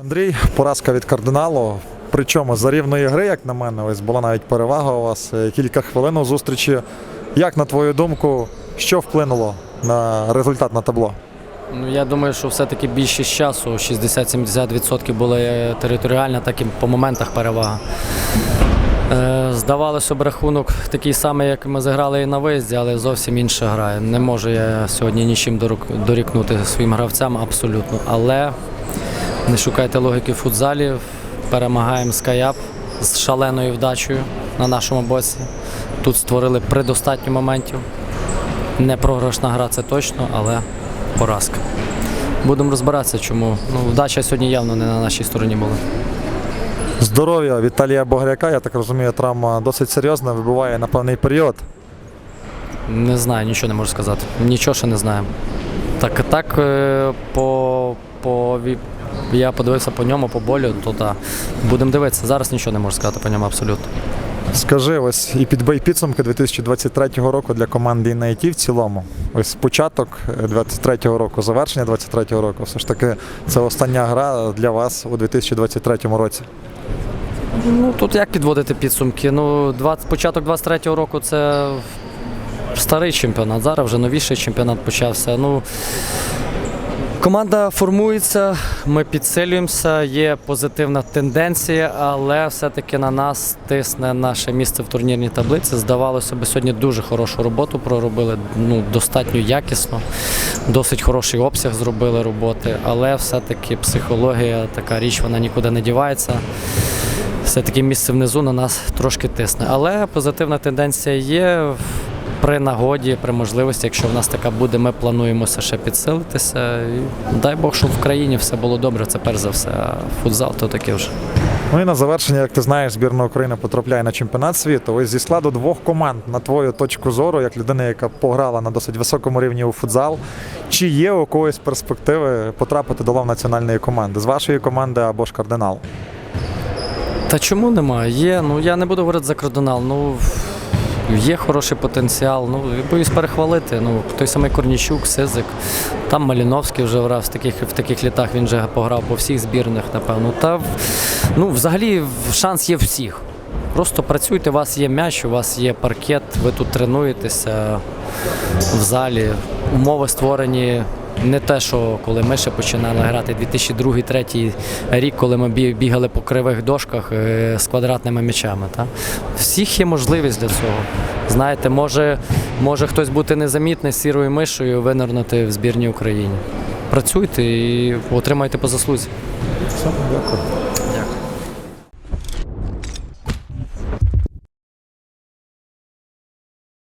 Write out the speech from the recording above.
Андрій, поразка від кардиналу. Причому за рівної гри, як на мене, ось була навіть перевага у вас е, кілька хвилин у зустрічі. Як на твою думку, що вплинуло на результат на табло? Ну, я думаю, що все-таки більшість часу, 60-70% була е, територіальна, так і по моментах перевага. Е, здавалося б, рахунок такий самий, як ми зіграли і на виїзді, але зовсім інша гра. Не можу я сьогодні нічим дорікнути своїм гравцям абсолютно. Але не шукайте логіки в футзалі. Перемагаємо Скаяп з шаленою вдачею на нашому боці. Тут створили предостатньо моментів. Не програшна гра, це точно, але поразка. Будемо розбиратися, чому. Ну, вдача сьогодні явно не на нашій стороні була. Здоров'я Віталія Богряка, я так розумію, травма досить серйозна, вибуває на певний період. Не знаю, нічого не можу сказати. Нічого ще не знаємо. Так, так е, по, по, я подивився по ньому, по болю, то так. Будемо дивитися. Зараз нічого не можу сказати по ньому абсолютно. Скажи, ось і підбий підсумки 2023 року для команди «Інайті» в цілому. Ось початок 23-го року, завершення 23-го року. Все ж таки, це остання гра для вас у 2023 році. Ну тут як підводити підсумки? Ну, 20, початок 23-го року це старий чемпіонат. Зараз вже новіший чемпіонат почався. Ну, команда формується, ми підсилюємося, є позитивна тенденція, але все-таки на нас тисне наше місце в турнірній таблиці. Здавалося б, сьогодні дуже хорошу роботу проробили, ну, достатньо якісно, досить хороший обсяг зробили роботи, але все-таки психологія така річ, вона нікуди не дівається все-таки місце внизу на нас трошки тисне. Але позитивна тенденція є. При нагоді, при можливості, якщо в нас така буде, ми плануємося ще підсилитися. І дай Бог, щоб в країні все було добре, це перш за все. А футзал то таке вже. Ну і на завершення, як ти знаєш, збірна України потрапляє на чемпіонат світу. Ось зі складу двох команд, на твою точку зору, як людина, яка пограла на досить високому рівні у футзал, чи є у когось перспективи потрапити до лав національної команди з вашої команди або ж кардинал? Та чому немає? Є. Ну я не буду говорити за кардинал. Ну є хороший потенціал. Ну боюсь перехвалити. Ну той самий Корнічук, Сизик, там Маліновський вже грав в таких в таких літах. Він вже пограв по всіх збірних, напевно. Та ну взагалі шанс є всіх. Просто працюйте, у вас є м'яч, у вас є паркет, ви тут тренуєтеся в залі. Умови створені не те, що коли ми ще починали грати 2002-2003 рік, коли ми бігали по кривих дошках е, з квадратними м'ячами. Та? Всіх є можливість для цього. Знаєте, може, може хтось бути незамітний сірою мишою, винирнути в збірній Україні. Працюйте і отримайте по заслузі. Все, дякую.